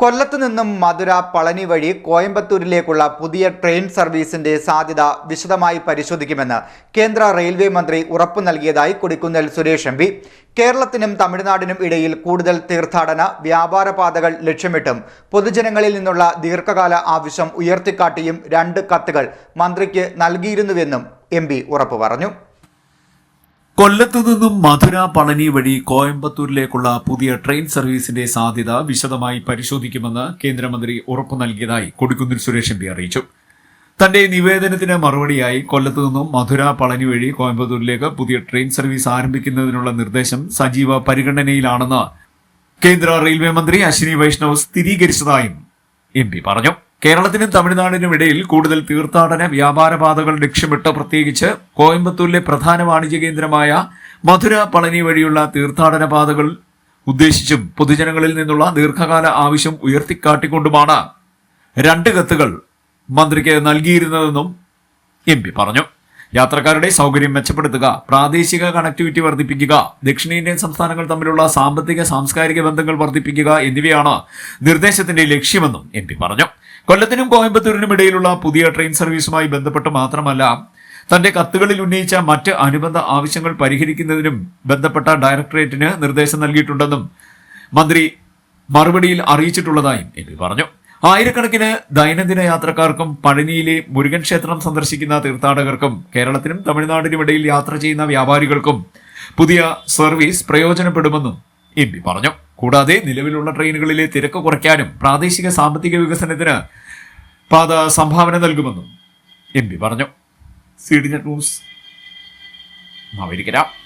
കൊല്ലത്ത് നിന്നും മധുര പളനി വഴി കോയമ്പത്തൂരിലേക്കുള്ള പുതിയ ട്രെയിൻ സർവീസിന്റെ സാധ്യത വിശദമായി പരിശോധിക്കുമെന്ന് കേന്ദ്ര റെയിൽവേ മന്ത്രി ഉറപ്പു നൽകിയതായി കൊടിക്കുന്നിൽ സുരേഷ് എം കേരളത്തിനും തമിഴ്നാടിനും ഇടയിൽ കൂടുതൽ തീർത്ഥാടന വ്യാപാര പാതകൾ ലക്ഷ്യമിട്ടും പൊതുജനങ്ങളിൽ നിന്നുള്ള ദീർഘകാല ആവശ്യം ഉയർത്തിക്കാട്ടിയും രണ്ട് കത്തുകൾ മന്ത്രിക്ക് നൽകിയിരുന്നുവെന്നും എം ഉറപ്പു പറഞ്ഞു. കൊല്ലത്തു നിന്നും മധുര പളനി വഴി കോയമ്പത്തൂരിലേക്കുള്ള പുതിയ ട്രെയിൻ സർവീസിന്റെ സാധ്യത വിശദമായി പരിശോധിക്കുമെന്ന് കേന്ദ്രമന്ത്രി ഉറപ്പു നൽകിയതായി കൊടിക്കുന്നിൽ സുരേഷ് എം പി അറിയിച്ചു. തന്റെ നിവേദനത്തിന് മറുപടിയായി കൊല്ലത്തു നിന്നും മധുര പളനി വഴി കോയമ്പത്തൂരിലേക്ക് പുതിയ ട്രെയിൻ സർവീസ് ആരംഭിക്കുന്നതിനുള്ള നിർദ്ദേശം സജീവ പരിഗണനയിലാണെന്ന് കേന്ദ്ര റെയിൽവേ മന്ത്രി അശ്വിനി വൈഷ്ണവ് സ്ഥിരീകരിച്ചതായും എംപി പറഞ്ഞു. കേരളത്തിനും തമിഴ്നാടിനും ഇടയിൽ കൂടുതൽ തീർത്ഥാടന വ്യാപാര പാതകൾ ലക്ഷ്യമിട്ട് പ്രത്യേകിച്ച് കോയമ്പത്തൂരിലെ പ്രധാന വാണിജ്യ കേന്ദ്രമായ മധുര പളനി വഴിയുള്ള തീർത്ഥാടന പാതകൾ ഉദ്ദേശിച്ചും പൊതുജനങ്ങളിൽ നിന്നുള്ള ദീർഘകാല ആവശ്യം ഉയർത്തിക്കാട്ടിക്കൊണ്ടുമാണ് രണ്ട് കത്തുകൾ മന്ത്രിക്ക് നൽകിയിരുന്നതെന്നും എം പി പറഞ്ഞു. യാത്രക്കാരുടെ സൗകര്യം മെച്ചപ്പെടുത്തുക പ്രാദേശിക കണക്ടിവിറ്റി വർദ്ധിപ്പിക്കുക ദക്ഷിണേന്ത്യൻ സംസ്ഥാനങ്ങൾ തമ്മിലുള്ള സാമ്പത്തിക സാംസ്കാരിക ബന്ധങ്ങൾ വർദ്ധിപ്പിക്കുക എന്നിവയാണ് നിർദ്ദേശത്തിന്റെ ലക്ഷ്യമെന്നും എം പറഞ്ഞു. കൊല്ലത്തിനും കോയമ്പത്തൂരിനും ഇടയിലുള്ള പുതിയ ട്രെയിൻ സർവീസുമായി ബന്ധപ്പെട്ട് മാത്രമല്ല തന്റെ കത്തുകളിൽ ഉന്നയിച്ച മറ്റ് അനുബന്ധ ആവശ്യങ്ങൾ പരിഹരിക്കുന്നതിനും ബന്ധപ്പെട്ട ഡയറക്ടറേറ്റിന് നിർദ്ദേശം നൽകിയിട്ടുണ്ടെന്നും മന്ത്രി മറുപടിയിൽ അറിയിച്ചിട്ടുള്ളതായും എം പി പറഞ്ഞു. ആയിരക്കണക്കിന് ദൈനംദിന യാത്രക്കാർക്കും പഴനിയിലെ മുരുകൻ ക്ഷേത്രം സന്ദർശിക്കുന്ന തീർത്ഥാടകർക്കും കേരളത്തിനും തമിഴ്നാടിനും ഇടയിൽ യാത്ര ചെയ്യുന്ന വ്യാപാരികൾക്കും പുതിയ സർവീസ് പ്രയോജനപ്പെടുമെന്നും എം പറഞ്ഞു. കൂടാതെ നിലവിലുള്ള ട്രെയിനുകളിലെ തിരക്ക് കുറയ്ക്കാനും പ്രാദേശിക സാമ്പത്തിക വികസനത്തിന് പാത സംഭാവന നൽകുമെന്നും എം പി പറഞ്ഞു. C News Mavelikara.